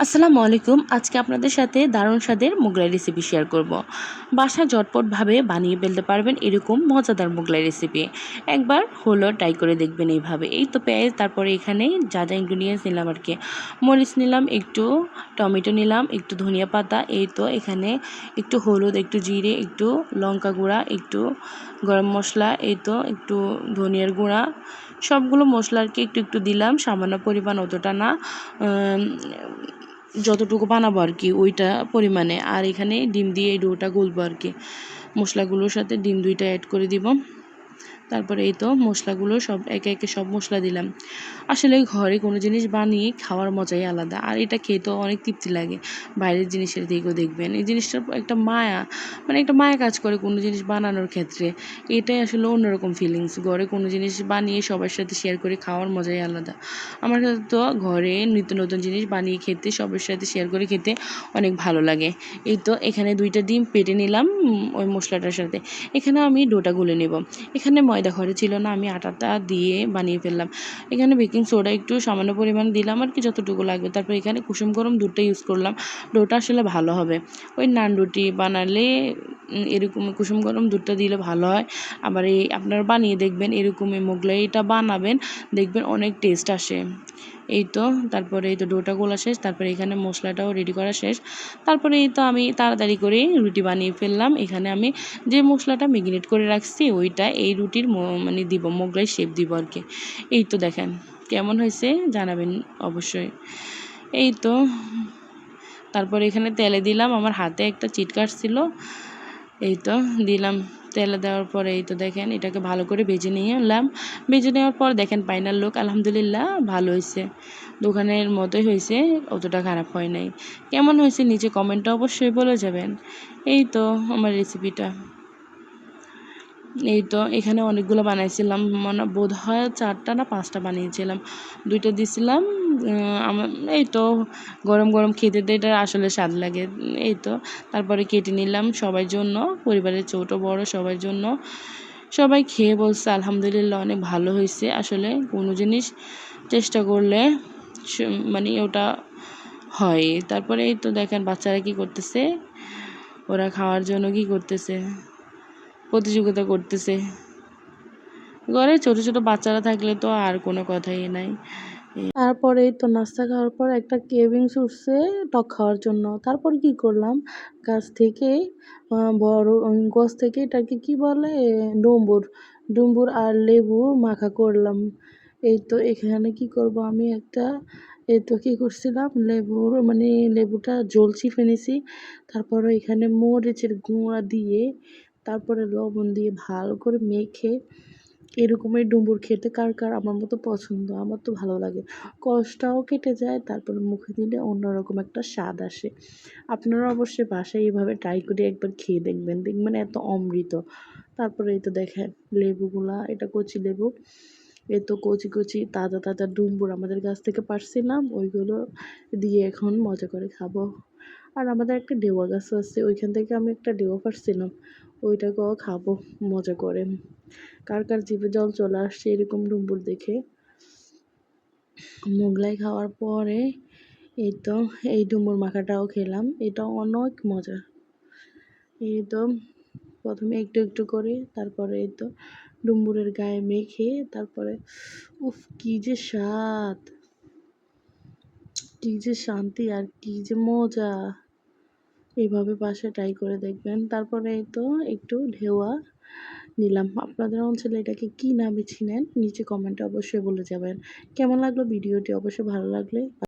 আসসালামু আলাইকুম। আজকে আপনাদের সাথে দারুণ স্বাদের মোগলাই রেসিপি শেয়ার করব। বাসা ঝটপটভাবে বানিয়ে ফেলতে পারবেন এরকম মজাদার মোগলাই রেসিপি একবার হলো ট্রাই করে দেখবেন এইভাবে। এই তো পেঁয়াজ, তারপরে এখানে যা যা ইনগ্রিডিয়েন্টস নিলাম আর কি। মরিচ নিলাম, একটু টমেটো নিলাম, একটু ধনিয়া পাতা, এই তো এখানে একটু হলুদ, একটু জিরে, একটু লঙ্কা গুঁড়া, একটু গরম মশলা, এই তো একটু ধনিয়ার গুঁড়া। সবগুলো মশলা আর কি একটু একটু দিলাম, সামান্য পরিমাণ অতটা না যতটুকু বানাবো আর কি, ওইটা পরিমাণে। আর এখানে ডিম দিয়ে এই ডোটা গুলবো আর কি। মশলাগুলোর সাথে ডিম দুইটা অ্যাড করে দিব। তারপরে এই তো মশলাগুলো সব একে একে সব মশলা দিলাম। আসলে ঘরে কোনো জিনিস বানিয়ে খাওয়ার মজাই আলাদা। আর এটা খেতেও অনেক তৃপ্তি লাগে। বাইরের জিনিসের দিকেও দেখবেন। এই জিনিসটার একটা মায়া মানে একটা মায়া কাজ করে কোনো জিনিস বানানোর ক্ষেত্রে। এটাই আসলে অন্যরকম ফিলিংস ঘরে কোনো জিনিস বানিয়ে সবার সাথে শেয়ার করে খাওয়ার মজাই আলাদা। আমার কাছে তো ঘরে নিত্য নতুন জিনিস বানিয়ে খেতে, সবার সাথে শেয়ার করে খেতে অনেক ভালো লাগে। এই তো এখানে দুইটা ডিম পেটে নিলাম ওই মশলাটার সাথে। এখানে আমি ডোটা গুলে নেব। এখানে ময়দা ঘরে ছিল না, আমি আটাটা দিয়ে বানিয়ে ফেললাম। এখানে বেকিং সোডা একটু সামান্য পরিমাণ দিলাম আর কি, যতটুকু লাগবে। তারপর এখানে কুসুম গরম দুধটা ইউজ করলাম। ডোটা আসলে ভালো হবে। ওই নান রুটি বানালে এরকম কুসুম গরম দুধটা দিলে ভালো হয়। আবার এই আপনারা বানিয়ে দেখবেন এরকমই মোগলাইটা বানাবেন, দেখবেন অনেক টেস্ট আসে। এই তো, তারপরে এই তো ডোটা গোলা শেষ, তারপরে এখানে মশলাটাও রেডি করা শেষ। তারপরে এই তো আমি তাড়াতাড়ি করে রুটি বানিয়ে ফেললাম। এখানে আমি যে মশলাটা ম্যাগিনেট করে রাখছি, ওইটা এই রুটির মানে দিব, মোগলাই শেপ দিব আর কি এই তো দেখেন, কেমন হয়েছে জানাবেন অবশ্যই। এই তো, তারপরে এখানে তেলে দিলাম, আমার হাতে একটা চিটকাট ছিল। এই তো দিলাম তেলে দেওয়ার পরে এই তো দেখেন এটাকে ভালো করে ভেজে নিয়ে এলাম। ভেজে নেওয়ার পর দেখেন পাইনার লোক আলহামদুলিল্লাহ ভালো হয়েছে। দোকানের মতোই হয়েছে, অতটা খারাপ হয় নাই। কেমন হয়েছে নিচে কমেন্টটা অবশ্যই বলে যাবেন। এই তো আমার রেসিপিটা এই তো এখানে অনেকগুলো বানাইছিলাম মানে বোধ হয় চারটা না পাঁচটা বানিয়েছিলাম। দুইটা দিছিলাম এই তো গরম গরম খেতে তো এটা আসলে স্বাদ লাগে। এই তো, তারপরে কেটে নিলাম সবার জন্য, পরিবারের ছোট, বড় সবার জন্য। সবাই খেয়ে বলছে, আলহামদুলিল্লাহ, অনেক ভালো হয়েছে। আসলে কোনো জিনিস চেষ্টা করলে মানে ওটা হয়। তারপরে এই তো দেখেন বাচ্চারা কি করতেছে, ওরা খাওয়ার জন্য কি করতেছে, প্রতিযোগিতা করতেছে। ঘরে ছোট ছোট বাচ্চারা থাকলে তো আর কোনো কথাই নাই। তারপরে তো নাস্তা খাওয়ার পর একটা কেভিংস উঠছে টক খাওয়ার জন্য। তারপর কি করলাম? গাছ থেকে বড় গাছ থেকে এটাকে কি বলে? ডুম্বুর ডুম্বুর আর লেবু মাখা করলাম। এই তো এখানে কি করব আমি একটা, এই তো কী করছিলাম? লেবুর মানে লেবুটা জলছি ফেনেছি। তারপরে এখানে মরিচের গুঁড়া দিয়ে, তারপরে লবণ দিয়ে ভালো করে মেখে এরকমই ডুমুর খেতে কার কার আমার মতো পছন্দ, আমার তো ভালো লাগে। কষ্টটাও কেটে যায়, তারপরে মুখে দিলে অন্যরকম একটা স্বাদ আসে। আপনারা অবশ্যই বাসায় এইভাবে ট্রাই করে একবার খেয়ে দেখবেন দেখবেন এত অমৃত। তারপরে এই তো দেখেন লেবুগুলা, এটা কচি লেবু, এ তো কচি কচি তাজা তাজা ডুম্বুর আমাদের গাছ থেকে পারছিলাম, ওইগুলো দিয়ে এখন মজা করে খাব। আর আমাদের একটা ডেওয়া গাছ আছে, ওইখান থেকে আমি একটা ডেওয়া পারছিলাম। ওইটাকেও খাব, মজা করে। কার কার জিভে জল চলে আসছে এরকম ডুম্বুর দেখে। মোগলাই খাওয়ার পরে এই তো, এই ডুম্বুর মাখাটাও খেলাম, এটা অনেক মজা। এই তো, প্রথমে একটু একটু করে, তারপরে এই তো ডুম্বুরের গায়ে মেখে, তারপরে উফ, কি যে স্বাদ! কি যে শান্তি আর কি যে মজা! এইভাবে পাশে ট্রাই করে দেখবেন। তারপরে তো একটু ঢেওয়া নিলাম। আপনাদের অঞ্চলে এটাকে কি নামে ছিনেন নিচে কমেন্টে অবশ্যই বলে যাবেন। কেমন লাগল ভিডিওটি? অবশ্যই ভালো লাগলে